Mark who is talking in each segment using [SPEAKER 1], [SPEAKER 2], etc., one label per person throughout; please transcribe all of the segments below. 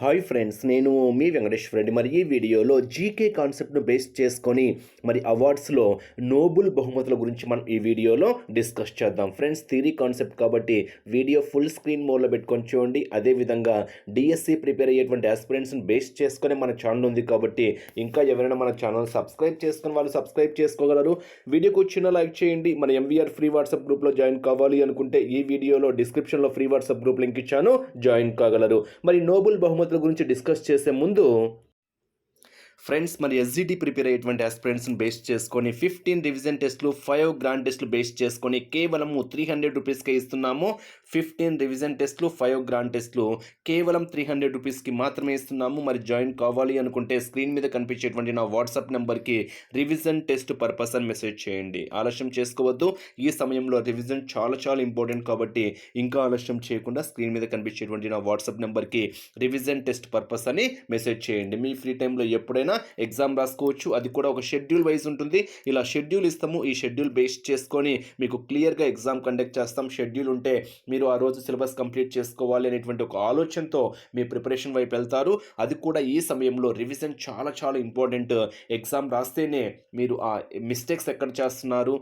[SPEAKER 1] Hi friends నేను మీ వెంకటేశ్వర రెడ్డి మరి ఈ వీడియోలో జీకే కాన్సెప్ట్ను బేస్ చేసుకొని మరి అవార్డ్స్లో నోబుల్ బహుమతుల గురించి మనం ఈ వీడియోలో డిస్కస్ చేద్దాం. ఫ్రెండ్స్ థీరీ కాన్సెప్ట్ కాబట్టి వీడియో ఫుల్ స్క్రీన్ మోడ్లో పెట్టుకొని చూడండి. అదేవిధంగా డిఎస్సి ప్రిపేర్ అయ్యేటువంటి ఆస్పిరెంట్స్ని బేస్ చేసుకొని మన ఛానల్ ఉంది కాబట్టి ఇంకా ఎవరైనా మన ఛానల్ సబ్స్క్రైబ్ చేసుకుని వాళ్ళు సబ్స్క్రైబ్ చేసుకోగలరు. వీడియోకి వచ్చిన లైక్ చేయండి. మన ఎంవీఆర్ ఫ్రీ వాట్సాప్ గ్రూప్లో జాయిన్ కావాలి అనుకుంటే ఈ వీడియోలో డిస్క్రిప్షన్లో ఫ్రీ వాట్సాప్ గ్రూప్ లింక్ ఇచ్చాను. జాయిన్ కాగలరు. మరి నోబుల్ బహుమతి బహుమతుల గురించి డిస్కస్ చేసే ముందు ఫ్రెండ్స్ మరి ఎస్జిటి ప్రిపేర్ అయ్యేటువంటి ఆస్పిరెంట్స్ని బేస్ చేసుకొని ఫిఫ్టీన్ రివిజన్ టెస్ట్లు ఫైవ్ గ్రాండ్ టెస్ట్లు బేస్ చేసుకొని కేవలము త్రీ హండ్రెడ్ రూపీస్కే ఇస్తున్నాము. ఫిఫ్టీన్ రివిజన్ టెస్ట్లు ఫైవ్ గ్రాండ్ టెస్ట్లు. కేవలం త్రీ హండ్రెడ్ రూపీస్కి మాత్రమే ఇస్తున్నాము. మరి జాయిన్ కావాలి అనుకుంటే స్క్రీన్ మీద కనిపించేటువంటి నా వాట్సాప్ నెంబర్కి రివిజన్ టెస్ట్ పర్పస్ అని మెసేజ్ చేయండి. ఆలస్యం చేసుకోవద్దు. ఈ సమయంలో రివిజన్ చాలా చాలా ఇంపార్టెంట్ కాబట్టి ఇంకా ఆలస్యం చేయకుండా స్క్రీన్ మీద కనిపించేటువంటి నా వాట్సాప్ నెంబర్కి రివిజన్ టెస్ట్ పర్పస్ అని మెసేజ్ చేయండి. మీ ఫ్రీ టైంలో ఎప్పుడైనా ఎగ్జామ్ రాసుకోవచ్చు. అది కూడా ఒక షెడ్యూల్ వైజ్ ఉంటుంది. ఇలా షెడ్యూల్ ఇస్తాము. ఈ షెడ్యూల్ బేస్ చేసుకొని మీకు క్లియర్గా ఎగ్జామ్ కండక్ట్ చేస్తాం. షెడ్యూల్ ఉంటే మీరు ఆ రోజు సిలబస్ కంప్లీట్ చేసుకోవాలి అనేటువంటి ఒక ఆలోచనతో మీ ప్రిపరేషన్ వైపు వెళ్తారు. అది కూడా ఈ సమయంలో రివిజన్ చాలా చాలా ఇంపార్టెంట్ ఎగ్జామ్ రాస్తేనే మీరు ఆ మిస్టేక్స్ ఎక్కడ చేస్తున్నారు?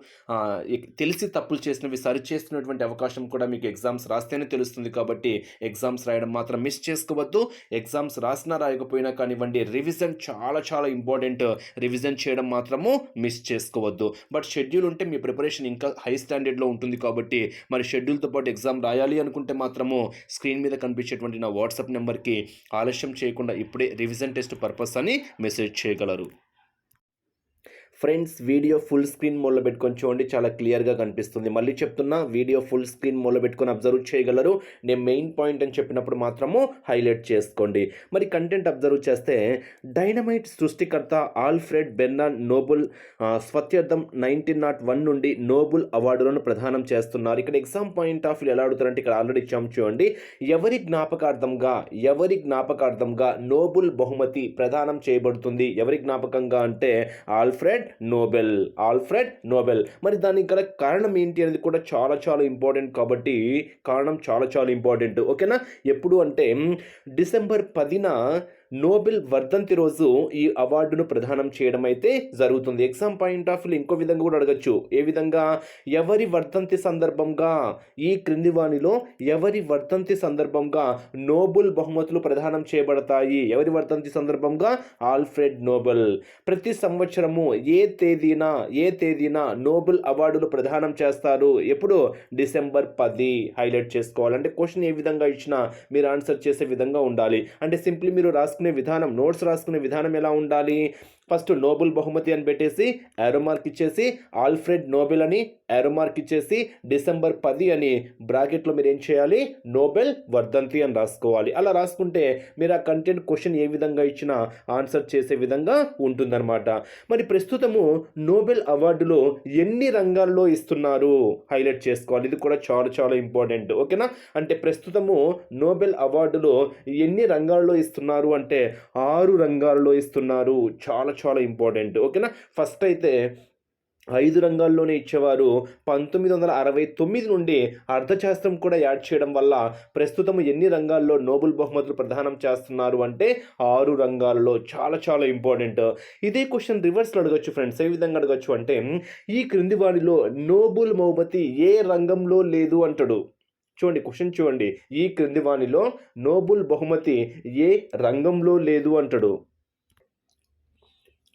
[SPEAKER 1] తెలిసి తప్పులు చేసినవి సరి చేస్తున్నటువంటి అవకాశం కూడా మీకు ఎగ్జామ్స్ రాస్తేనే తెలుస్తుంది కాబట్టి ఎగ్జామ్స్ రాయడం మాత్రం మిస్ చేసుకోవద్దు. ఎగ్జామ్స్ రాసినా రాయకపోయినా కానివ్వండి రివిజన్ చాలా చాలా ఇంపార్టెంట్ రివిజన్ చేయడం మాత్రము మిస్ చేసుకోవద్దు. బట్ షెడ్యూల్ ఉంటే మీ ప్రిపరేషన్ ఇంకా హై స్టాండర్డ్లో ఉంటుంది కాబట్టి మరి షెడ్యూల్తో పాటు ఎగ్జామ్ రాయాలి అనుకుంటే మాత్రము స్క్రీన్ మీద కనిపించేటువంటి నా వాట్సాప్ నెంబర్కి ఆలస్యం చేయకుండా ఇప్పుడే రివిజన్ టెస్ట్ పర్పస్ అని మెసేజ్ చేయగలరు. ఫ్రెండ్స్ వీడియో ఫుల్ స్క్రీన్ మూల పెట్టుకొని చూడండి చాలా క్లియర్గా కనిపిస్తుంది. మళ్ళీ చెప్తున్నా వీడియో ఫుల్ స్క్రీన్ మూల పెట్టుకొని అబ్జర్వ్ చేయగలరు. నేను మెయిన్ పాయింట్ అని చెప్పినప్పుడు మాత్రము హైలైట్ చేసుకోండి. మరి కంటెంట్ అబ్జర్వ్ చేస్తే డైనమైట్ సృష్టికర్త ఆల్ఫ్రెడ్ బెర్నాన్ నోబుల్ స్వత్యర్థం నైన్టీన్ నాట్ వన్ నుండి నోబుల్ అవార్డులను ప్రదానం చేస్తున్నారు. ఇక్కడ ఎగ్జామ్ పాయింట్ ఆఫ్ వ్యూ ఎలా అడుగుతారంటే ఇక్కడ ఆల్రెడీ ఇచ్చాము చూడండి. ఎవరి జ్ఞాపకార్థంగా ఎవరి జ్ఞాపకార్థంగా నోబుల్ బహుమతి ప్రదానం చేయబడుతుంది? ఎవరి జ్ఞాపకంగా అంటే ఆల్ఫ్రెడ్ నోబెల్ ఆల్ఫ్రెడ్ నోబెల్. మరి దానికి గల కారణం ఏంటి అనేది కూడా చాలా చాలా ఇంపార్టెంట్ కాబట్టి కారణం చాలా చాలా ఇంపార్టెంట్. ఓకేనా? ఎప్పుడు అంటే డిసెంబర్ పదిన నోబెల్ వర్ధంతి రోజు ఈ అవార్డును ప్రదానం చేయడం అయితే జరుగుతుంది. ఎగ్జామ్ పాయింట్ ఆఫ్ వ్యూ ఇంకో విధంగా కూడా అడగచ్చు. ఏ విధంగా? ఎవరి వర్ధంతి సందర్భంగా? ఈ క్రింది వాణిలో ఎవరి వర్ధంతి సందర్భంగా నోబెల్ బహుమతులు ప్రదానం చేయబడతాయి? ఎవరి వర్ధంతి సందర్భంగా? Alfred Nobel. ప్రతి సంవత్సరము ఏ తేదీన ఏ తేదీన నోబెల్ అవార్డులు ప్రదానం చేస్తారు? ఎప్పుడు? డిసెంబర్ పది. హైలైట్ చేసుకోవాలి అంటే క్వశ్చన్ ఏ విధంగా ఇచ్చినా మీరు ఆన్సర్ చేసే విధంగా ఉండాలి. అంటే సింప్లీ మీరు రాసుకునే విధానం నోట్స్ రాసుకునే విధానం ఎలా ఉండాలి? ఫస్ట్ నోబెల్ బహుమతి అని పెట్టేసి యారో మార్క్ ఇచ్చేసి ఆల్ఫ్రెడ్ నోబెల్ అని యారో మార్క్ ఇచ్చేసి డిసెంబర్ పది అని బ్రాకెట్లో మీరు ఏం చేయాలి? నోబెల్ వర్ధంతి అని రాసుకోవాలి. అలా రాసుకుంటే మీరు ఆ కంటెంట్ క్వశ్చన్ ఏ విధంగా ఇచ్చినా ఆన్సర్ చేసే విధంగా ఉంటుందన్నమాట. మరి ప్రస్తుతము నోబెల్ అవార్డులో ఎన్ని రంగాల్లో ఇస్తున్నారు? హైలైట్ చేసుకోవాలి. ఇది కూడా చాలా చాలా ఇంపార్టెంట్. ఓకేనా? అంటే ప్రస్తుతము నోబెల్ అవార్డులో ఎన్ని రంగాల్లో ఇస్తున్నారు అంటే ఆరు రంగాల్లో ఇస్తున్నారు. చాలా చాలా ఇంపార్టెంట్. ఓకేనా? ఫస్ట్ అయితే ఐదు రంగాల్లోనే ఇచ్చేవారు. పంతొమ్మిది వందల అరవై తొమ్మిది నుండి అర్థశాస్త్రం కూడా యాడ్ చేయడం వల్ల ప్రస్తుతం ఎన్ని రంగాల్లో నోబెల్ బహుమతులు ప్రదానం చేస్తున్నారు అంటే ఆరు రంగాల్లో. చాలా చాలా ఇంపార్టెంట్. ఇదే క్వశ్చన్ రివర్స్లో అడగచ్చు ఫ్రెండ్స్. ఏ విధంగా అడగచ్చు అంటే ఈ క్రింది వారిలో నోబెల్ బహుమతి ఏ రంగంలో లేదు అంటాడు. చూడండి క్వశ్చన్ చూడండి. ఈ క్రింది వాణిలో నోబుల్ బహుమతి ఏ రంగంలో లేదు అంటాడు.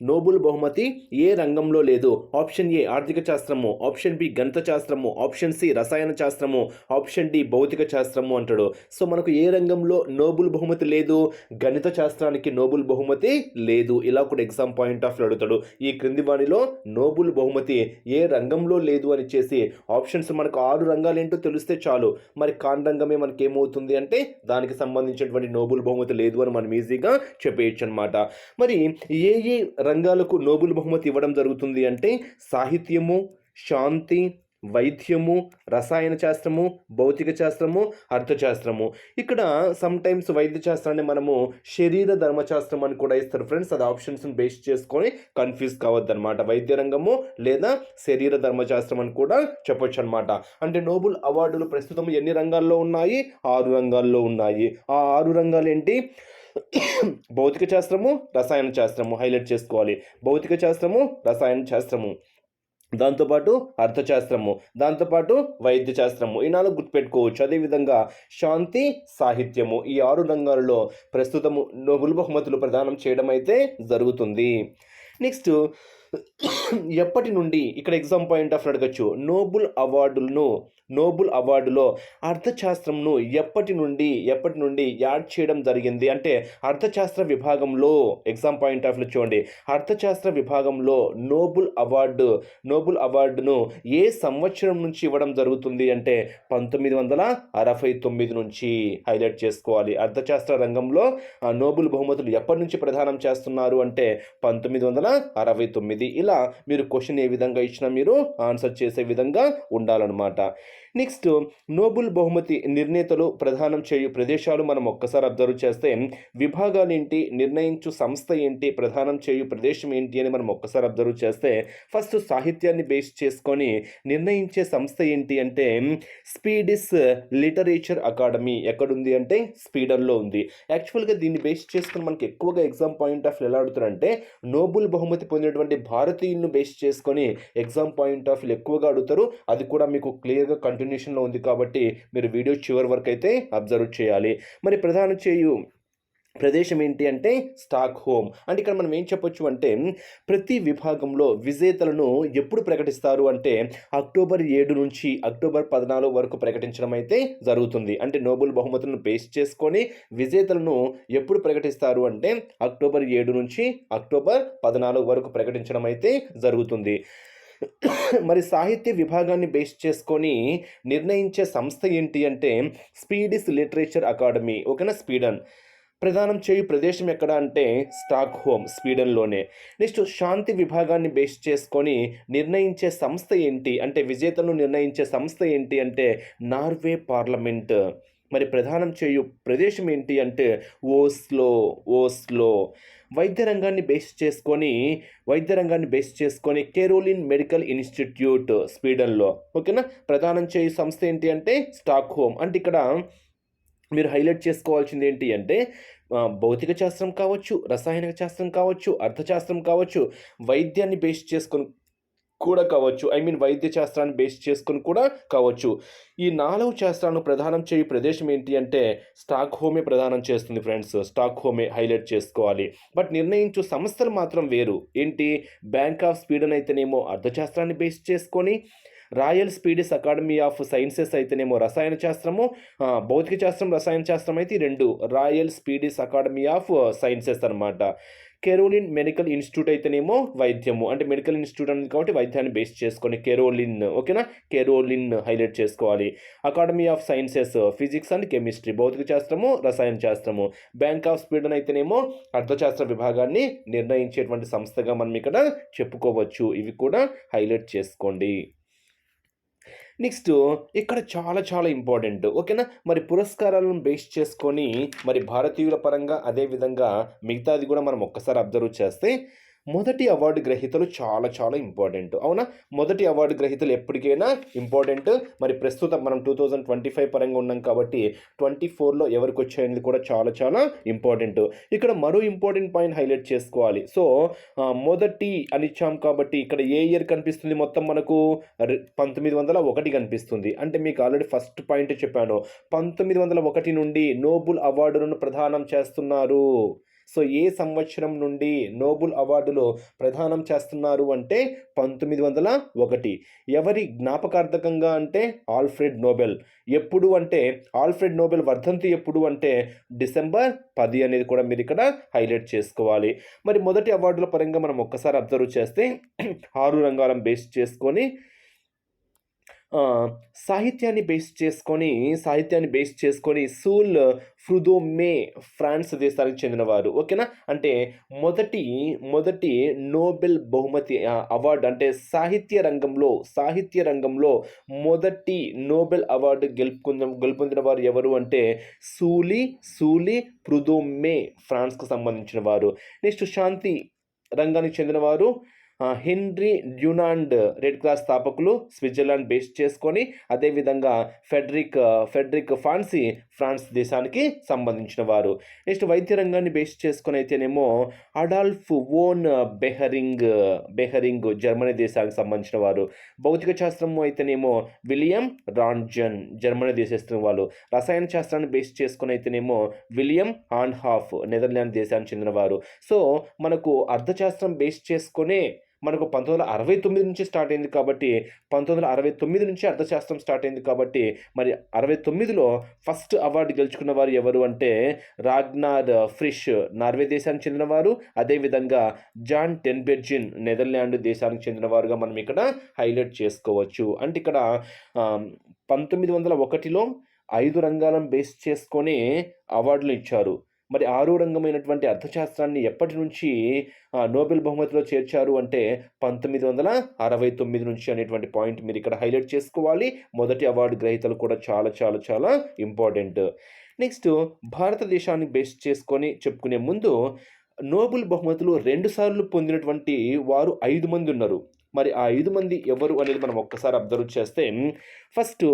[SPEAKER 1] నోబుల్ బహుమతి ఏ రంగంలో లేదు? ఆప్షన్ ఏ ఆర్థిక శాస్త్రము ఆప్షన్ బి గణిత శాస్త్రము ఆప్షన్ సి రసాయన శాస్త్రము ఆప్షన్ డి భౌతిక శాస్త్రము అంటాడు. సో మనకు ఏ రంగంలో నోబుల్ బహుమతి లేదు? గణిత శాస్త్రానికి నోబుల్ బహుమతి లేదు. ఇలా కూడా ఎగ్జామ్ పాయింట్ ఆఫ్ అడుగుతాడు. ఈ క్రింది వాణిలో నోబుల్ బహుమతి ఏ రంగంలో లేదు అని చేసి ఆప్షన్స్ మనకు ఆరు రంగాలు ఏంటో తెలిస్తే చాలు. మరి కాన్ రంగమే మనకి ఏమవుతుంది అంటే దానికి సంబంధించినటువంటి నోబుల్ బహుమతి లేదు అని మనం ఈజీగా చెప్పేయచ్చు అనమాట మరి ఏ ఏ రంగాలకు నోబుల్ బహుమతి ఇవ్వడం జరుగుతుంది అంటే సాహిత్యము శాంతి వైద్యము రసాయన శాస్త్రము భౌతిక శాస్త్రము అర్థశాస్త్రము. ఇక్కడ సమ్ టైమ్స్ వైద్య శాస్త్రాన్ని మనము శరీర ధర్మశాస్త్రం అని కూడా ఇస్తారు ఫ్రెండ్స్ అది ఆప్షన్స్ని బేస్ చేసుకొని కన్ఫ్యూజ్ కావద్దనమాట వైద్య రంగము లేదా శరీర ధర్మశాస్త్రం అని కూడా చెప్పొచ్చు అనమాట అంటే నోబుల్ అవార్డులు ప్రస్తుతం ఎన్ని రంగాల్లో ఉన్నాయి? ఆరు రంగాల్లో ఉన్నాయి. ఆ ఆరు రంగాలు ఏంటి భౌతిక శాస్త్రము రసాయన శాస్త్రము హైలైట్ చేసుకోవాలి. భౌతిక శాస్త్రము రసాయన శాస్త్రము. దాంతోపాటు అర్థశాస్త్రము దాంతోపాటు వైద్య శాస్త్రము. ఈ నాలుగు గుర్తుపెట్టుకోవచ్చు. అదేవిధంగా శాంతి సాహిత్యము ఈ ఆరు రంగాలలో ప్రస్తుతము నోబుల్ బహుమతులు ప్రదానం చేయడం అయితే జరుగుతుంది. నెక్స్ట్ ఎప్పటి నుండి ఇక్కడ ఎగ్జామ్ పాయింట్ ఆఫ్ అడగచ్చు. నోబుల్ అవార్డులను నోబుల్ అవార్డులో అర్థశాస్త్రంను ఎప్పటి నుండి ఎప్పటి నుండి యాడ్ చేయడం జరిగింది? అంటే అర్థశాస్త్ర విభాగంలో ఎగ్జామ్ పాయింట్ ఆఫ్ చూడండి. అర్థశాస్త్ర విభాగంలో నోబుల్ అవార్డు నోబుల్ అవార్డును ఏ సంవత్సరం నుంచి ఇవ్వడం జరుగుతుంది అంటే పంతొమ్మిది వందల అరవై తొమ్మిది నుంచి హైలైట్ చేసుకోవాలి. అర్థశాస్త్ర రంగంలో ఆ నోబుల్ బహుమతులు ఎప్పటి నుంచి ప్రదానం చేస్తున్నారు అంటే పంతొమ్మిది వందల అరవై తొమ్మిది. ఇలా మీరు క్వశ్చన్ ఏ విధంగా ఇచ్చినా మీరు ఆన్సర్ చేసే విధంగా ఉండాలన్నమాట. నెక్స్ట్ నోబుల్ బహుమతి నిర్ణేతలు ప్రదానం చేయు ప్రదేశాలు మనం ఒక్కసారి అబ్జర్వ్ చేస్తే విభాగాలు ఏంటి నిర్ణయించు సంస్థ ఏంటి ప్రధానం చేయు ప్రదేశం ఏంటి అని మనం ఒక్కసారి అబ్జర్వ్ చేస్తే ఫస్ట్ సాహిత్యాన్ని బేస్ చేసుకొని నిర్ణయించే సంస్థ ఏంటి అంటే స్పీడిస్ లిటరేచర్ అకాడమీ ఎక్కడుంది అంటే స్పీడన్లో ఉంది. యాక్చువల్గా దీన్ని బేస్ చేసుకుని మనకి ఎక్కువగా ఎగ్జామ్ పాయింట్ ఆఫ్ ఎలా అడుగుతారంటే నోబుల్ బహుమతి పొందినటువంటి భారతీయులను బేస్ చేసుకొని ఎగ్జామ్ పాయింట్ ఆఫ్ ఎక్కువగా అడుగుతారు. అది కూడా మీకు క్లియర్గా కంటిన్యూ కంటిన్యూషన్లో ఉంది కాబట్టి మీరు వీడియో చివరి వరకు అయితే అబ్జర్వ్ చేయాలి. మరి ప్రధాన చేయు ప్రదేశం ఏంటి అంటే స్టాక్ హోమ్ అంటే ఇక్కడ మనం ఏం చెప్పొచ్చు అంటే ప్రతి విభాగంలో విజేతలను ఎప్పుడు ప్రకటిస్తారు అంటే అక్టోబర్ ఏడు నుంచి అక్టోబర్ పద్నాలుగు వరకు ప్రకటించడం అయితే జరుగుతుంది. అంటే నోబెల్ బహుమతులను బేస్ చేసుకొని విజేతలను ఎప్పుడు ప్రకటిస్తారు అంటే అక్టోబర్ ఏడు నుంచి అక్టోబర్ పద్నాలుగు వరకు ప్రకటించడం అయితే జరుగుతుంది. మరి సాహిత్య విభాగాన్ని బేస్ చేసుకొని నిర్ణయించే సంస్థ ఏంటి అంటే స్పీడిస్ లిటరేచర్ అకాడమీ ఓకేనా స్పీడన్ ప్రదానం చేయు ప్రదేశం ఎక్కడ అంటే స్టాక్ హోమ్ స్వీడన్లోనే. నెక్స్ట్ శాంతి విభాగాన్ని బేస్ చేసుకొని నిర్ణయించే సంస్థ ఏంటి? అంటే విజేతలను నిర్ణయించే సంస్థ ఏంటి అంటే నార్వే పార్లమెంట్. మరి ప్రధానం చేయు ప్రదేశం ఏంటి అంటే ఓస్లో ఓస్లో. వైద్య రంగాన్ని బేస్ చేసుకొని వైద్య రంగాన్ని బేస్ చేసుకొని కెరోలిన్ మెడికల్ ఇన్స్టిట్యూట్ స్వీడన్లో. ఓకేనా? ప్రధానం చేయు సంస్థ ఏంటి అంటే స్టాక్ హోమ్ అంటే ఇక్కడ మీరు హైలైట్ చేసుకోవాల్సింది ఏంటి అంటే భౌతిక శాస్త్రం కావచ్చు రసాయనిక శాస్త్రం కావచ్చు అర్థశాస్త్రం కావచ్చు వైద్యాన్ని బేస్ చేసుకొని కూడా కావచ్చు. ఐ మీన్ వైద్య శాస్త్రాన్ని బేస్ చేసుకొని కూడా కావచ్చు. ఈ నాలుగు శాస్త్రాలను ప్రదానం చేయు ప్రదేశం ఏంటి అంటే స్టాక్ హోమే ప్రధానం చేస్తుంది ఫ్రెండ్స్ స్టాక్ హోమే హైలైట్ చేసుకోవాలి. బట్ నిర్ణయించు సంస్థలు మాత్రం వేరు. ఏంటి? బ్యాంక్ ఆఫ్ స్పీడన్ అయితేనేమో అర్థశాస్త్రాన్ని బేస్ చేసుకొని royal Swedish academy of sciences అయితేనేమో రసాయన శాస్త్రము భౌతిక శాస్త్రం రసాయన శాస్త్రం అయితే రెండు. Royal Swedish academy of sciences అన్నమాట. కెరోలిన్ మెడికల్ ఇన్స్టిట్యూట్ అయితేనేమో వైద్యము. అంటే మెడికల్ ఇన్స్టిట్యూట్ అనేది కాబట్టి వైద్యాన్ని బేస్ చేసుకొని కెరోలిన్ ఓకేనా? కెరోలిన్ హైలైట్ చేసుకోవాలి. Academy of sciences physics and chemistry భౌతిక శాస్త్రము రసాయన శాస్త్రము. బ్యాంక్ ఆఫ్ స్వీడన్ అయితేనేమో అర్థశాస్త్ర విభాగాన్ని నిర్ణయించేటువంటి సంస్థగా మనం ఇక్కడ చెప్పుకోవచ్చు. ఇవి కూడా హైలైట్ చేసుకోండి. నెక్స్ట్ ఇక్కడ చాలా చాలా ఇంపార్టెంట్. ఓకేనా? మరి పురస్కారాలను బేస్ చేసుకొని మరి భారతీయుల పరంగా అదేవిధంగా మిగతాది కూడా మనం ఒక్కసారి అబ్జర్వ్ చేస్తే మొదటి అవార్డు గ్రహీతలు చాలా చాలా ఇంపార్టెంట్. అవునా? మొదటి అవార్డు గ్రహీతలు ఎప్పటికైనా ఇంపార్టెంట్. మరి ప్రస్తుతం మనం టూ థౌజండ్ ట్వంటీ ఫైవ్ పరంగా ఉన్నాం కాబట్టి ట్వంటీ ఫోర్లో ఎవరికి వచ్చాయనేది కూడా చాలా చాలా ఇంపార్టెంట్. ఇక్కడ మరో ఇంపార్టెంట్ పాయింట్ హైలైట్ చేసుకోవాలి. సో మొదటి అని ఇచ్చాం కాబట్టి ఇక్కడ ఏ ఇయర్ కనిపిస్తుంది మొత్తం మనకు? పంతొమ్మిది వందల ఒకటి కనిపిస్తుంది. అంటే మీకు ఆల్రెడీ ఫస్ట్ పాయింట్ చెప్పాను. పంతొమ్మిది వందల ఒకటి నుండి నోబుల్ అవార్డులను ప్రదానం చేస్తున్నారు. సో ఏ సంవత్సరం నుండి నోబుల్ అవార్డులో ప్రదానం చేస్తున్నారు అంటే పంతొమ్మిది వందల ఒకటి. ఎవరి జ్ఞాపకార్థకంగా అంటే ఆల్ఫ్రెడ్ నోబెల్. ఎప్పుడు అంటే ఆల్ఫ్రెడ్ నోబెల్ వర్ధంతి ఎప్పుడు అంటే డిసెంబర్ పది అనేది కూడా మీరు ఇక్కడ హైలైట్ చేసుకోవాలి. మరి మొదటి అవార్డుల పరంగా మనం ఒక్కసారి అబ్జర్వ్ చేస్తే ఆరు రంగాలను బేస్ చేసుకొని సాహిత్యాన్ని బేస్ చేసుకొని సాహిత్యాన్ని బేస్ చేసుకొని సూల్ ఫ్రుదోమే ఫ్రాన్స్ దేశానికి చెందినవారు. ఓకేనా? అంటే మొదటి మొదటి నోబెల్ బహుమతి అవార్డు అంటే సాహిత్య రంగంలో సాహిత్య రంగంలో మొదటి నోబెల్ అవార్డు గెలుపుకుంద గెలుపొందిన వారు ఎవరు అంటే సూలి సూలి ప్రుదోమే ఫ్రాన్స్కు సంబంధించిన వారు నెక్స్ట్ శాంతి రంగానికి చెందినవారు హెన్రీ డ్యూనాండ్ రెడ్ క్రాస్ స్థాపకులు స్విట్జర్లాండ్ బేస్ చేసుకొని అదేవిధంగా ఫెడ్రిక్ ఫెడ్రిక్ ఫాన్సీ ఫ్రాన్స్ దేశానికి సంబంధించిన వారు. నెక్స్ట్ వైద్య రంగాన్ని బేస్ చేసుకొని అయితేనేమో Adolf von Behring Behring Germany దేశానికి సంబంధించిన వారు. భౌతిక శాస్త్రము అయితేనేమో విలియం రాన్జన్ జర్మనీ దేశస్తున్న వాళ్ళు. రసాయన శాస్త్రాన్ని బేస్ చేసుకొని అయితేనేమో విలియం హాఫ్ నెదర్లాండ్ దేశానికి చెందినవారు సో మనకు అర్థశాస్త్రం బేస్ చేసుకునే మనకు పంతొమ్మిది వందల అరవై తొమ్మిది నుంచి స్టార్ట్ అయింది కాబట్టి పంతొమ్మిది వందల అరవై తొమ్మిది నుంచి అర్థశాస్త్రం స్టార్ట్ అయింది కాబట్టి మరి అరవై తొమ్మిదిలో ఫస్ట్ అవార్డు గెలుచుకున్న వారు ఎవరు అంటే రాగ్నార్ ఫ్రిష్ నార్వే దేశానికి చెందినవారు. అదేవిధంగా జాన్ టెన్బెర్జిన్ నెదర్లాండ్ దేశానికి చెందినవారుగా మనం ఇక్కడ హైలైట్ చేసుకోవచ్చు. అంటే ఇక్కడ పంతొమ్మిది వందల ఒకటిలో ఐదు రంగాలను బేస్ చేసుకొని అవార్డులు ఇచ్చారు. మరి ఆరో రంగమైనటువంటి అర్థశాస్త్రాన్ని ఎప్పటి నుంచి నోబెల్ బహుమతిలో చేర్చారు అంటే పంతొమ్మిది వందల అరవై తొమ్మిది నుంచి అనేటువంటి పాయింట్ మీరు ఇక్కడ హైలైట్ చేసుకోవాలి. మొదటి అవార్డు గ్రహీతలు కూడా చాలా చాలా చాలా ఇంపార్టెంట్. నెక్స్ట్ భారతదేశాన్ని బేస్ చేసుకొని చెప్పుకునే ముందు నోబెల్ బహుమతులు రెండుసార్లు పొందినటువంటి వారు ఐదు మంది ఉన్నారు. మరి ఆ ఐదు మంది ఎవరు అనేది మనం ఒక్కసారి అబ్జర్వ్ చేస్తే ఫస్ట్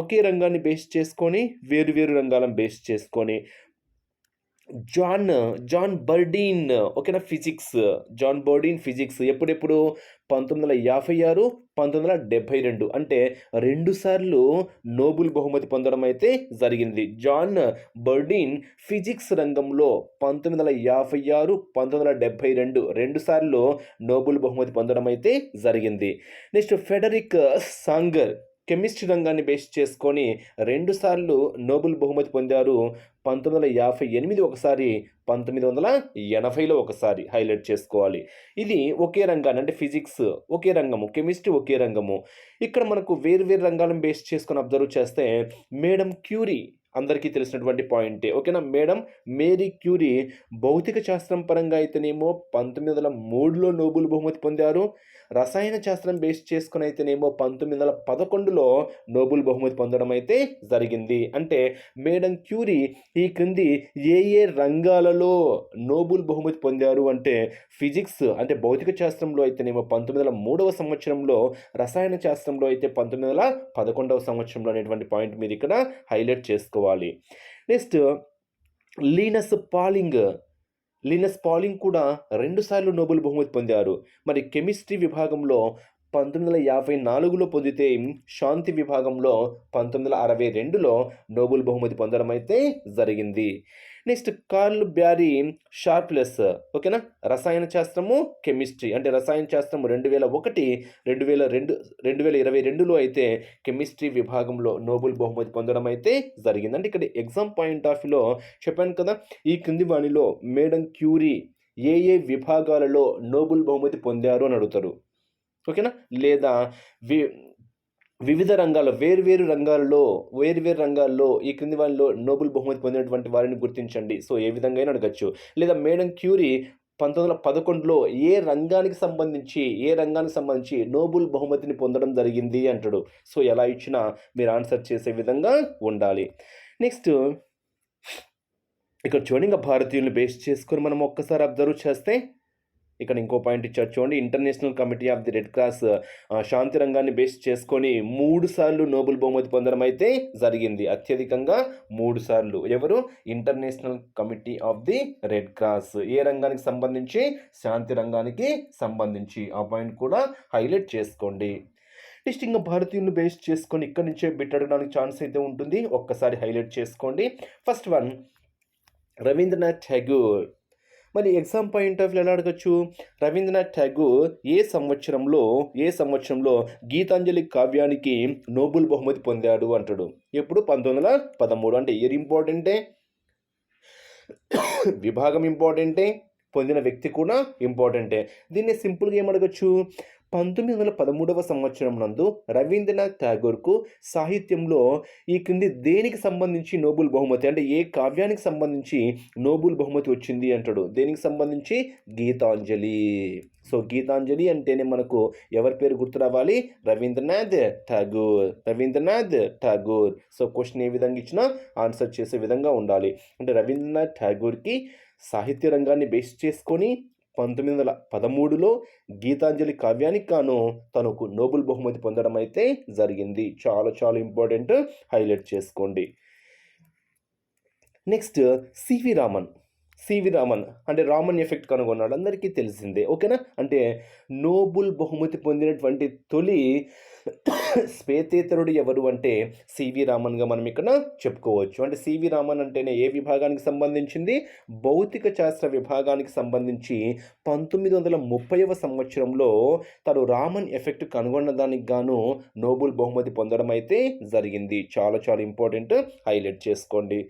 [SPEAKER 1] ఒకే రంగాన్ని బేస్ చేసుకొని వేరు వేరు రంగాలను బేస్ చేసుకొని జాన్ జాన్ బర్డీన్ ఓకేనా? ఫిజిక్స్ జాన్ బర్డీన్ ఫిజిక్స్ ఎప్పుడెప్పుడు? పంతొమ్మిది వందల యాభై ఆరు పంతొమ్మిది వందల డెబ్భై రెండు. అంటే రెండు సార్లు బహుమతి పొందడం అయితే జరిగింది. జాన్ బర్డీన్ ఫిజిక్స్ రంగంలో పంతొమ్మిది వందల యాభై ఆరు పంతొమ్మిది వందల డెబ్భై రెండు రెండు సార్లు బహుమతి పొందడం అయితే జరిగింది. నెక్స్ట్ ఫెడరిక్ సాంగర్ కెమిస్ట్రీ రంగాన్ని బేస్ చేసుకొని రెండుసార్లు నోబెల్ బహుమతి పొందారు. పంతొమ్మిది వందల యాభై ఎనిమిది ఒకసారి పంతొమ్మిది వందల ఎనభైలో ఒకసారి హైలైట్ చేసుకోవాలి. ఇది ఒకే రంగాన్ని అంటే ఫిజిక్స్ ఒకే రంగము కెమిస్ట్రీ ఒకే రంగము. ఇక్కడ మనకు వేరు వేరు రంగాలను బేస్ చేసుకొని అబ్జర్వ్ చేస్తే మేడం క్యూరీ అందరికీ తెలిసినటువంటి పాయింటే ఓకేనా? మేడం మేరీ క్యూరీ భౌతిక శాస్త్రం పరంగా అయితేనేమో పంతొమ్మిది వందల మూడులో నోబెల్ బహుమతి పొందారు. రసాయన శాస్త్రం బేస్ చేసుకుని అయితేనేమో పంతొమ్మిది వందల పదకొండులో నోబెల్ బహుమతి పొందడం అయితే జరిగింది. అంటే మేడం క్యూరీ ఈ క్రింది ఏ ఏ రంగాలలో నోబెల్ బహుమతి పొందారు అంటే ఫిజిక్స్ అంటే భౌతిక శాస్త్రంలో అయితేనేమో పంతొమ్మిది వందల మూడవ సంవత్సరంలో రసాయన శాస్త్రంలో అయితే పంతొమ్మిది వందల పదకొండవ సంవత్సరంలో అనేటువంటి పాయింట్ మీరు ఇక్కడ హైలైట్ చేసుకోవాలి. Next Linus Pauling Linus Pauling కూడా రెండుసార్లు నోబెల్ బహుమతి పొందారు. మరి కెమిస్ట్రీ విభాగంలో పంతొమ్మిది వందల యాభై నాలుగులో పొందితే శాంతి విభాగంలో పంతొమ్మిది వందల అరవై రెండులో నోబెల్ బహుమతి పొందడం అయితే జరిగింది. నెక్స్ట్ కార్ల్ బ్యారీ షార్ప్లెస్ ఓకేనా? రసాయన శాస్త్రము కెమిస్ట్రీ. అంటే రసాయన శాస్త్రము రెండు వేల ఒకటి రెండు వేల రెండు రెండు వేల ఇరవై రెండులో అయితే కెమిస్ట్రీ విభాగంలో నోబెల్ బహుమతి పొందడం అయితే జరిగింది అంటే ఇక్కడ ఎగ్జామ్ పాయింట్ ఆఫ్ వ్యూలో చెప్పాను కదా ఈ క్రింది వాణిలో మేడం క్యూరీ ఏ ఏ విభాగాలలో నోబెల్ బహుమతి పొందారు అని అడుగుతారు. ఓకేనా? లేదా వి వివిధ రంగాల్లో వేర్వేరు రంగాల్లో వేర్వేరు రంగాల్లో ఈ క్రింది వారిలో నోబెల్ బహుమతి పొందినటువంటి వారిని గుర్తించండి. సో ఏ విధంగా అయినా అడగచ్చు. లేదా మేడం క్యూరీ పంతొమ్మిది వందల పదకొండులో ఏ రంగానికి సంబంధించి ఏ రంగానికి సంబంధించి నోబుల్ బహుమతిని పొందడం జరిగింది అంటాడు. సో ఎలా ఇచ్చినా మీరు ఆన్సర్ చేసే విధంగా ఉండాలి. నెక్స్ట్ ఇక్కడ చూడండి ఇంకా భారతీయులను బేస్ చేసుకొని మనం ఒక్కసారి అబ్జర్వ్ చేస్తే ఇక్కడ ఇంకో పాయింట్ ఇచ్చారు. చూడండి international committee of the red cross శాంతి రంగాన్ని బేస్ చేసుకొని మూడు సార్లు నోబెల్ బహుమతి పొందడం అయితే జరిగింది. అత్యధికంగా మూడు సార్లు. ఎవరు? International committee of the red cross ఏ రంగానికి సంబంధించి? శాంతి రంగానికి సంబంధించి. ఆ పాయింట్ కూడా హైలైట్ చేసుకోండి. నెక్స్ట్ ఇంకా భారతీయులను బేస్ చేసుకొని ఇక్కడ నుంచే బిట్ అడగడానికి ఛాన్స్ అయితే ఉంటుంది. ఒక్కసారి హైలైట్ చేసుకోండి. ఫస్ట్ వన్ రవీంద్రనాథ్ ఠాగూర్ మరి ఎగ్జామ్ పాయింట్ ఆఫ్ వ్యూ ఎలా అడగచ్చు? రవీంద్రనాథ్ ఠాగూర్ ఏ సంవత్సరంలో ఏ సంవత్సరంలో గీతాంజలి కావ్యానికి నోబుల్ బహుమతి పొందాడు అంటాడు? ఎప్పుడు? పంతొమ్మిది వందల పదమూడు. అంటే ఇయర్ ఇంపార్టెంటే విభాగం ఇంపార్టెంటే పొందిన వ్యక్తి కూడా ఇంపార్టెంటే దీన్ని సింపుల్గా ఏమడగచ్చు పంతొమ్మిది వందల పదమూడవ సంవత్సరం నందు రవీంద్రనాథ్ ఠాగూర్కు సాహిత్యంలో ఈ క్రింది దేనికి సంబంధించి నోబుల్ బహుమతి? అంటే ఏ కావ్యానికి సంబంధించి నోబుల్ బహుమతి వచ్చింది అంటాడు? దేనికి సంబంధించి? గీతాంజలి. సో గీతాంజలి అంటేనే మనకు ఎవరి పేరు గుర్తు రావాలి? రవీంద్రనాథ్ ఠాగూర్. రవీంద్రనాథ్ ఠాగూర్. సో క్వశ్చన్ ఏ విధంగా ఇచ్చినా ఆన్సర్ చేసే విధంగా ఉండాలి. అంటే రవీంద్రనాథ్ ఠాగూర్కి సాహిత్య రంగాన్ని బేస్ చేసుకొని పంతొమ్మిది వందల పదమూడులో గీతాంజలి కావ్యానికి గాను తనకు నోబెల్ బహుమతి పొందడం అయితే జరిగింది. చాలా చాలా ఇంపార్టెంట్ హైలైట్ చేసుకోండి. Next C V Raman. C V Raman అంటే రామన్ ఎఫెక్ట్ కనుగొన్నాడు. అందరికీ తెలిసిందే ఓకేనా? అంటే నోబుల్ బహుమతి పొందినటువంటి తొలి శ్వేతేతరుడు ఎవరు అంటే సివి రామన్గా మనం ఇక్కడ చెప్పుకోవచ్చు. అంటే సివి రామన్ అంటేనే ఏ విభాగానికి సంబంధించింది? భౌతిక శాస్త్ర విభాగానికి సంబంధించి పంతొమ్మిది వందల ముప్పైవ సంవత్సరంలో తను రామన్ ఎఫెక్ట్ కనుగొన్న దానికి గాను నోబుల్ బహుమతి పొందడం అయితే జరిగింది. చాలా చాలా ఇంపార్టెంట్ హైలైట్ చేసుకోండి.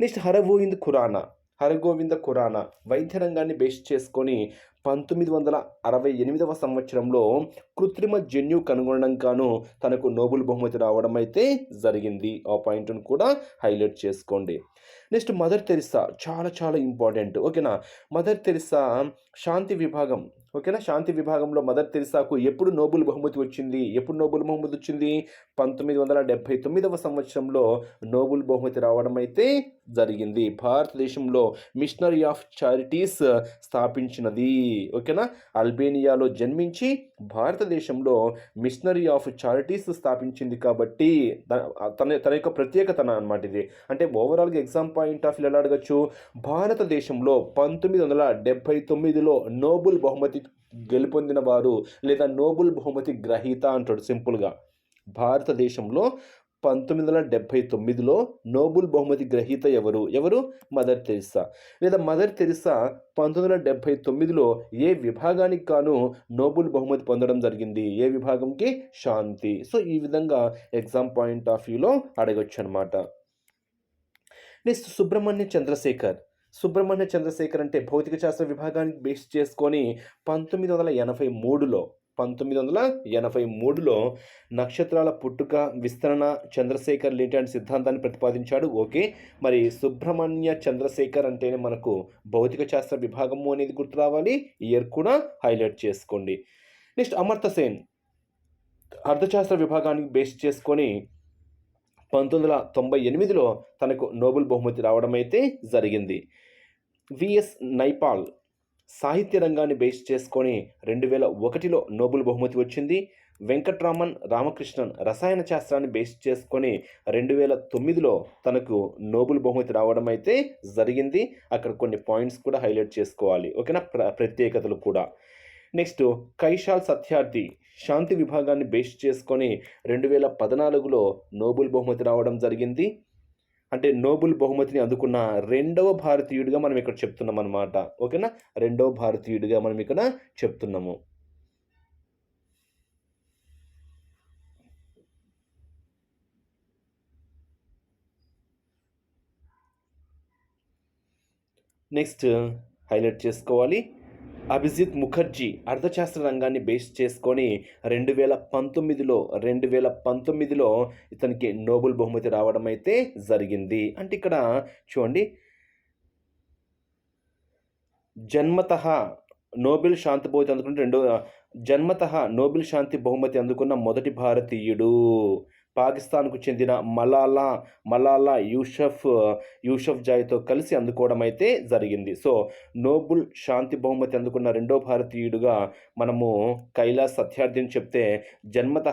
[SPEAKER 1] నెక్స్ట్ హరగోవింద్ ఖురానా. హరగోవింద ఖురానా వైద్య రంగాన్ని బేస్ చేసుకొని పంతొమ్మిది వందల అరవై ఎనిమిదవ సంవత్సరంలో కృత్రిమ జన్యు కనుగొనడం కాను తనకు నోబెల్ బహుమతి రావడం అయితే జరిగింది. ఆ పాయింట్ను కూడా హైలైట్ చేసుకోండి. నెక్స్ట్ మదర్ తెరిసా చాలా చాలా ఇంపార్టెంట్. ఓకేనా? మదర్ తెరిసా శాంతి విభాగం. ఓకేనా? శాంతి విభాగంలో మదర్ తెరిసాకు ఎప్పుడు నోబెల్ బహుమతి వచ్చింది? ఎప్పుడు నోబెల్ బహుమతి వచ్చింది? పంతొమ్మిది వందల డెబ్భై తొమ్మిదవ సంవత్సరంలో నోబెల్ బహుమతి రావడం అయితే జరిగింది. భారతదేశంలో మిషనరీ ఆఫ్ చారిటీస్ స్థాపించినది. ఓకేనా? అల్బేనియాలో జన్మించి భారతదేశంలో మిషనరీ ఆఫ్ చారిటీస్ స్థాపించింది కాబట్టి తన తన యొక్క ప్రత్యేకత అనమాట ఇది. అంటే ఓవరాల్గా ఎగ్జామ్ పాయింట్ ఆఫ్ వ్యూ ఎలా అడగచ్చు? భారతదేశంలో పంతొమ్మిది వందల డెబ్బై తొమ్మిదిలో నోబుల్ బహుమతి గెలుపొందిన వారు లేదా నోబుల్ బహుమతి గ్రహీత అంటాడు సింపుల్గా. భారతదేశంలో పంతొమ్మిది వందల డెబ్భై తొమ్మిదిలో నోబుల్ బహుమతి గ్రహీత ఎవరు? ఎవరు? మదర్ తెరిసా లేదా మదర్ తెరిసా పంతొమ్మిది వందల డెబ్భై తొమ్మిదిలో ఏ విభాగానికి గాను నోబుల్ బహుమతి పొందడం జరిగింది? ఏ విభాగంకి? శాంతి. సో ఈ విధంగా ఎగ్జామ్ పాయింట్ ఆఫ్ వ్యూలో అడగొచ్చు అనమాట నెక్స్ట్ సుబ్రహ్మణ్య చంద్రశేఖర్. సుబ్రహ్మణ్య చంద్రశేఖర్ అంటే భౌతిక శాస్త్ర విభాగానికి బేస్ చేసుకొని పంతొమ్మిది వందల ఎనభై మూడులో పంతొమ్మిది వందల ఎనభై మూడులో నక్షత్రాల పుట్టుక విస్తరణ చంద్రశేఖర్ లింటి సిద్ధాంతాన్ని ప్రతిపాదించాడు. ఓకే మరి సుబ్రహ్మణ్య చంద్రశేఖర్ అంటేనే మనకు భౌతిక శాస్త్ర విభాగము అనేది గుర్తు రావాలి. ఇయర్ కూడా హైలైట్ చేసుకోండి. నెక్స్ట్ అమర్త సేన్. అర్థశాస్త్ర విభాగానికి బేస్ చేసుకొని పంతొమ్మిది వందల తొంభై ఎనిమిదిలో తనకు నోబెల్ బహుమతి రావడం అయితే జరిగింది విఎస్ నైపాల్. సాహిత్య రంగాన్ని బేస్ చేసుకొని రెండు వేల ఒకటిలో నోబెల్ బహుమతి వచ్చింది. వెంకట్రామన్ రామకృష్ణన్ రసాయన శాస్త్రాన్ని బేస్ చేసుకొని రెండు వేల తొమ్మిదిలో తనకు నోబెల్ బహుమతి రావడం అయితే జరిగింది. అక్కడ కొన్ని పాయింట్స్ కూడా హైలైట్ చేసుకోవాలి. ఓకేనా? ప్ర ప్రత్యేకతలు కూడా. నెక్స్ట్ కైశాల్ సత్యార్థి శాంతి విభాగాన్ని బేస్ చేసుకొని రెండు వేల పద్నాలుగులో నోబెల్ బహుమతి రావడం జరిగింది. అంటే నోబుల్ బహుమతిని అందుకున్న రెండవ భారతీయుడిగా మనం ఇక్కడ చెప్తున్నాం అనమాట ఓకేనా? రెండవ భారతీయుడిగా మనం ఇక్కడ చెప్తున్నాము. నెక్స్ట్ హైలైట్ చేసుకోవాలి. అభిజిత్ ముఖర్జీ అర్థశాస్త్ర రంగాన్ని బేస్ చేసుకొని రెండు వేల పంతొమ్మిదిలో రెండు వేల పంతొమ్మిదిలో ఇతనికి నోబెల్ బహుమతి రావడం అయితే జరిగింది. అంటే ఇక్కడ చూడండి. జన్మత నోబెల్ శాంతి బహుమతి అందుకున్న రెండో జన్మత నోబెల్ శాంతి బహుమతి అందుకున్న మొదటి భారతీయుడు. పాకిస్తాన్కు చెందిన మలాలా మలాలా యూషఫ్ యూషఫ్ జాయ్తో కలిసి అందుకోవడం అయితే జరిగింది. సో నోబుల్ శాంతి బహుమతి అందుకున్న రెండో భారతీయుడుగా మనము కైలాస్ సత్యార్థిని చెప్తే జన్మత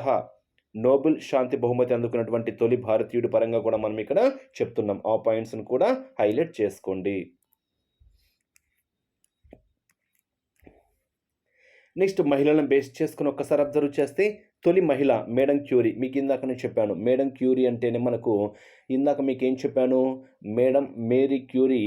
[SPEAKER 1] నోబెల్ శాంతి బహుమతి అందుకున్నటువంటి తొలి భారతీయుడు పరంగా కూడా మనం ఇక్కడ చెప్తున్నాం. ఆ పాయింట్స్ని కూడా హైలైట్ చేసుకోండి. నెక్స్ట్ మహిళలను బేస్ చేసుకుని ఒక్కసారి అబ్జర్వ్ చేస్తే తొలి మహిళ మేడం క్యూరీ. మీకు ఇందాక నేను చెప్పాను మేడం క్యూరీ అంటేనే మనకు ఇందాక మీకు ఏం చెప్పాను? మేడం మేరీ క్యూరీ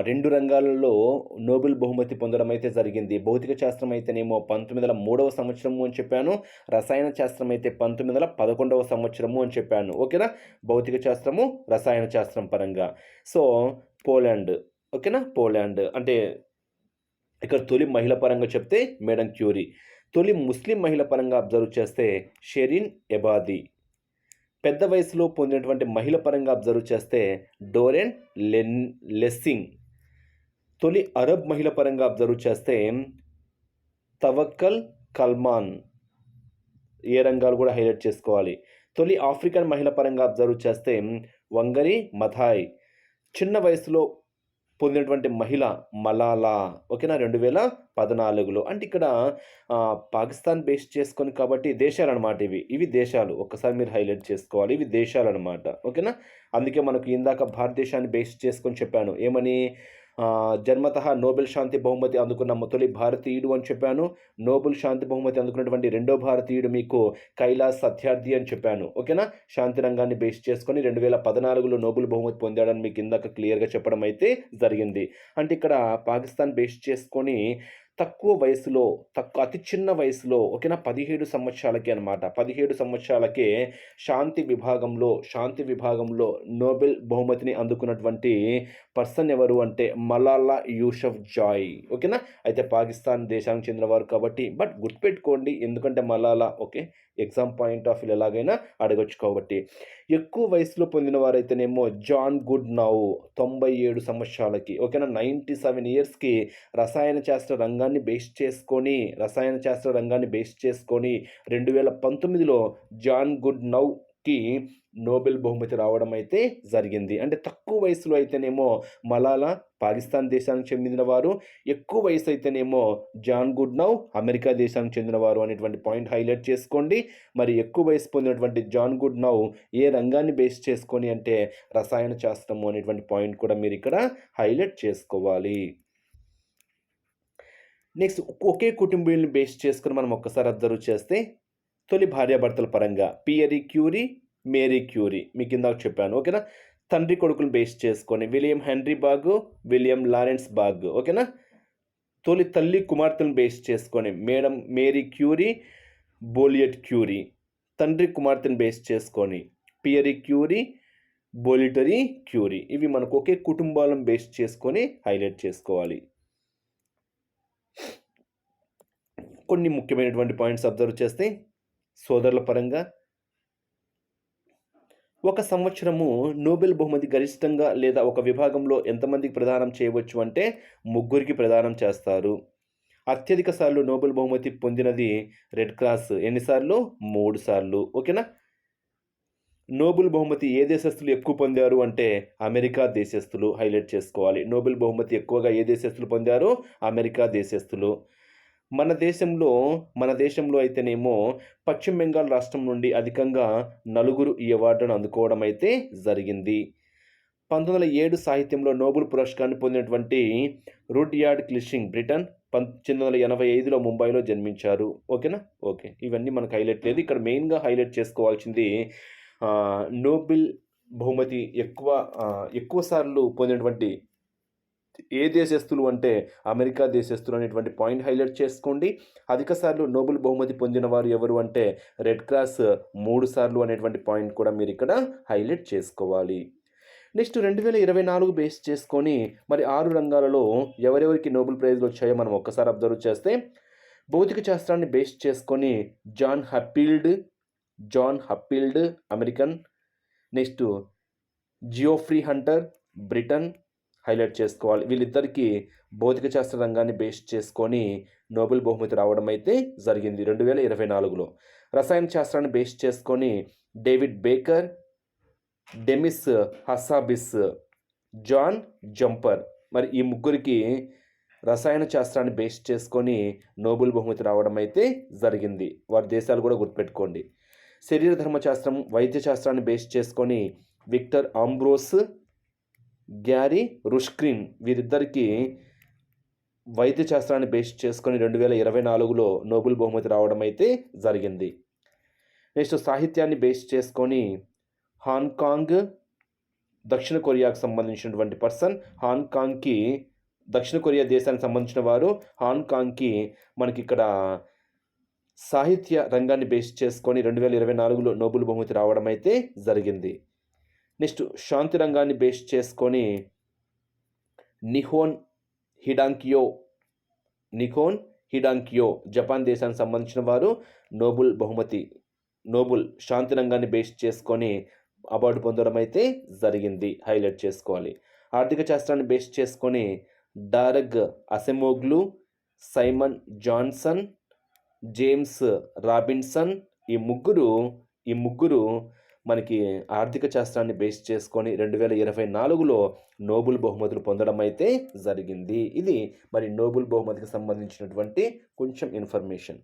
[SPEAKER 1] రెండు రంగాలలో నోబెల్ బహుమతి పొందడం అయితే జరిగింది. భౌతిక శాస్త్రం అయితేనేమో పంతొమ్మిది వందల మూడవ సంవత్సరము అని చెప్పాను. రసాయన శాస్త్రం అయితే పంతొమ్మిది వందల పదకొండవ సంవత్సరము అని చెప్పాను. ఓకేనా? భౌతిక శాస్త్రము రసాయన శాస్త్రం పరంగా. So Poland. ఓకేనా? పోలాండ్. అంటే ఇక్కడ తొలి మహిళ పరంగా చెప్తే మేడం క్యూరీ. తొలి ముస్లిం మహిళ పరంగా అబ్జర్వ్ చేస్తే షెరిన్ ఎబాది. పెద్ద వయసులో పొందినటువంటి మహిళ పరంగా అబ్జర్వ్ చేస్తే డోరెన్ లెన్ లెస్సింగ్. తొలి అరబ్ మహిళ పరంగా అబ్జర్వ్ చేస్తే తవక్కల్ కల్మాన్. ఏ రంగాలు కూడా హైలైట్ చేసుకోవాలి. తొలి ఆఫ్రికన్ మహిళ పరంగా అబ్జర్వ్ చేస్తే వంగరి మథాయ్. చిన్న వయసులో పొందినటువంటి మహిళ మలాలా. ఓకేనా? రెండు వేల పద్నాలుగులో. అంటే ఇక్కడ పాకిస్తాన్ బేస్ చేసుకొని కాబట్టి దేశాలు అనమాట ఇవి. ఇవి దేశాలు. ఒక్కసారి మీరు హైలైట్ చేసుకోవాలి. ఇవి దేశాలు అనమాట ఓకేనా? అందుకే మనకు ఇందాక భారతదేశాన్ని బేస్ చేసుకొని చెప్పాను. ఏమని? జన్మత నోబెల్ శాంతి బహుమతి అందుకున్న తొలి భారతీయుడు అని చెప్పాను. నోబెల్ శాంతి బహుమతి అందుకున్నటువంటి రెండో భారతీయుడు మీకు కైలాస్ సత్యార్థి అని చెప్పాను. ఓకేనా? శాంతి రంగాన్ని బేస్ చేసుకొని రెండు వేల పద్నాలుగులో నోబెల్ బహుమతి పొందాడని మీకు ఇందాక క్లియర్గా చెప్పడం అయితే జరిగింది. అంటే ఇక్కడ పాకిస్తాన్ బేస్ చేసుకొని తక్కువ వయసులో తక్కువ అతి చిన్న వయసులో ఓకేనా? పదిహేడు సంవత్సరాలకే అనమాట పదిహేడు సంవత్సరాలకే శాంతి విభాగంలో శాంతి విభాగంలో నోబెల్ బహుమతిని అందుకున్నటువంటి పర్సన్ ఎవరు అంటే మలాలా యూషఫ్ జాయ్. ఓకేనా? అయితే పాకిస్తాన్ దేశానికి చెందినవారు కాబట్టి బట్ గుర్తుపెట్టుకోండి ఎందుకంటే Malala okay exam point of view ఎలాగైనా అడగొచ్చు కాబట్టి. ఎక్కువ వయసులో పొందిన వారైతేనేమో జాన్ గుడ్ నౌ తొంభై ఏడు సంవత్సరాలకి ఓకేనా? నైంటీ సెవెన్ ఇయర్స్కి రసాయన శాస్త్ర రంగాన్ని బేస్ చేసుకొని రసాయన శాస్త్ర రంగాన్ని బేస్ చేసుకొని రెండు వేల పంతొమ్మిదిలో జాన్ గుడ్ నౌకి నోబెల్ బహుమతి రావడం అయితే జరిగింది. అంటే తక్కువ వయసులో అయితేనేమో మలాలా పాకిస్తాన్ దేశానికి చెందిన వారు ఎక్కువ వయసు అయితేనేమో జాన్ గుడ్ నౌ అమెరికా దేశానికి చెందినవారు అనేటువంటి పాయింట్ హైలైట్ చేసుకోండి. మరి ఎక్కువ వయసు పొందినటువంటి జాన్ గుడ్ నౌ ఏ రంగాన్ని బేస్ చేసుకొని అంటే రసాయన శాస్త్రము అనేటువంటి పాయింట్ కూడా మీరు ఇక్కడ హైలైట్ చేసుకోవాలి. నెక్స్ట్ ఒకే కుటుంబీయుల్ని బేస్ చేసుకుని మనం ఒక్కసారి అబ్జర్వ్ చేస్తే తొలి భార్యాభర్తల పరంగా పియరీ క్యూరీ మేరీ క్యూరీ. మీకు ఇందాక చెప్పాను ఓకేనా? తండ్రి కొడుకులు బేస్ చేసుకొని William Henry Bragg William Lawrence Bragg ఓకేనా? తొలి తల్లి కుమార్తెను బేస్ చేసుకొని madam Marie Curie Joliot Curie. తండ్రి కుమార్తెను బేస్ చేసుకొని పియరీ క్యూరీ బోలిటరీ క్యూరీ. ఇవి మనకు ఒకే కుటుంబాలను బేస్ చేసుకొని హైలైట్ చేసుకోవాలి. కొన్ని ముఖ్యమైనటువంటి పాయింట్స్ అబ్జర్వ్ చేస్తే సోదరుల పరంగా ఒక సంవత్సరము నోబెల్ బహుమతి గరిష్టంగా లేదా ఒక విభాగంలో ఎంతమందికి ప్రదానం చేయవచ్చు అంటే ముగ్గురికి ప్రదానం చేస్తారు. అత్యధిక సార్లు నోబెల్ బహుమతి పొందినది రెడ్ క్రాస్ ఎన్నిసార్లు మూడు సార్లు. ఓకేనా? నోబెల్ బహుమతి ఏ దేశస్తులు ఎక్కువ పొందారు అంటే అమెరికా దేశస్తులు హైలైట్ చేసుకోవాలి. నోబెల్ బహుమతి ఎక్కువగా ఏ దేశస్తులు పొందారు? అమెరికా దేశస్తులు మన దేశంలో మన దేశంలో అయితేనేమో పశ్చిమ బెంగాల్ రాష్ట్రం నుండి అధికంగా నలుగురు ఈ అవార్డును అందుకోవడం అయితే జరిగింది. పంతొమ్మిది వందల ఏడు సాహిత్యంలో నోబెల్ పురస్కారాన్ని పొందినటువంటి రుడ్యార్డ్ క్లిషింగ్ బ్రిటన్ పంతొమ్మిది వందల ఎనభై ఐదులో ముంబైలో జన్మించారు. ఓకేనా? ఓకే. ఇవన్నీ మనకు హైలైట్ లేదు. ఇక్కడ మెయిన్గా హైలైట్ చేసుకోవాల్సింది నోబెల్ బహుమతి ఎక్కువ ఎక్కువ సార్లు పొందినటువంటి ఏ దేశస్తులు అంటే అమెరికా దేశస్తులు అనేటువంటి పాయింట్ హైలైట్ చేసుకోండి. అధిక సార్లు నోబెల్ బహుమతి పొందిన వారు ఎవరు అంటే రెడ్ క్రాస్ మూడు సార్లు అనేటువంటి పాయింట్ కూడా మీరు ఇక్కడ హైలైట్ చేసుకోవాలి. నెక్స్ట్ రెండు వేల ఇరవై నాలుగు బేస్ చేసుకొని మరి ఆరు రంగాలలో ఎవరెవరికి నోబెల్ ప్రైజ్లు వచ్చాయో మనం ఒక్కసారి అబ్జర్వ్ చేస్తే భౌతిక శాస్త్రాన్ని బేస్ చేసుకొని John Hopfield John Hopfield American next Geoffrey Hinton Britain highlight చేసుకోవాలి. వీళ్ళిద్దరికీ భౌతిక శాస్త్ర రంగాన్ని బేస్ చేసుకొని నోబెల్ బహుమతి రావడం అయితే జరిగింది రెండు వేల ఇరవై నాలుగులో. రసాయన శాస్త్రాన్ని బేస్ చేసుకొని David Baker Demis Hassabis John Jumper మరి ఈ ముగ్గురికి రసాయన శాస్త్రాన్ని బేస్ చేసుకొని నోబెల్ బహుమతి రావడం అయితే జరిగింది. వారి దేశాలు కూడా గుర్తుపెట్టుకోండి. శరీర ధర్మశాస్త్రం వైద్య శాస్త్రాన్ని బేస్ చేసుకొని విక్టర్ ఆంబ్రోస్ గ్యారీ రుష్క్రిన్ వీరిద్దరికీ వైద్య శాస్త్రాన్ని బేస్ చేసుకొని రెండు వేల ఇరవై నాలుగులో నోబెల్ బహుమతి రావడం అయితే జరిగింది. నెక్స్ట్ సాహిత్యాన్ని బేస్ చేసుకొని హాంకాంగ్ దక్షిణ కొరియాకు సంబంధించినటువంటి పర్సన్. హాంకాంగ్కి దక్షిణ కొరియా దేశానికి సంబంధించిన వారు. హాంకాంగ్కి మనకి ఇక్కడ సాహిత్య రంగాన్ని బేస్ చేసుకొని రెండు వేల ఇరవై నాలుగులో నోబెల్ బహుమతి రావడం అయితే జరిగింది. నెక్స్ట్ శాంతి రంగాన్ని బేస్ చేసుకొని నిహోన్ హిడాంకియో నిహోన్ హిడాంకియో జపాన్ దేశానికి సంబంధించిన వారు నోబుల్ బహుమతి నోబుల్ శాంతి రంగాన్ని బేస్ చేసుకొని అవార్డు పొందడం అయితే జరిగింది హైలైట్ చేసుకోవాలి. ఆర్థిక శాస్త్రాన్ని బేస్ చేసుకొని Daron Acemoglu Simon Johnson James Robinson ఈ ముగ్గురు ఈ ముగ్గురు మనకి ఆర్థిక శాస్త్రాన్ని బేస్ చేసుకొని రెండు వేల ఇరవై నాలుగులో నోబుల్ బహుమతులు పొందడం అయితే జరిగింది. ఇది మరి నోబుల్ బహుమతికి సంబంధించినటువంటి కొంచెం ఇన్ఫర్మేషన్.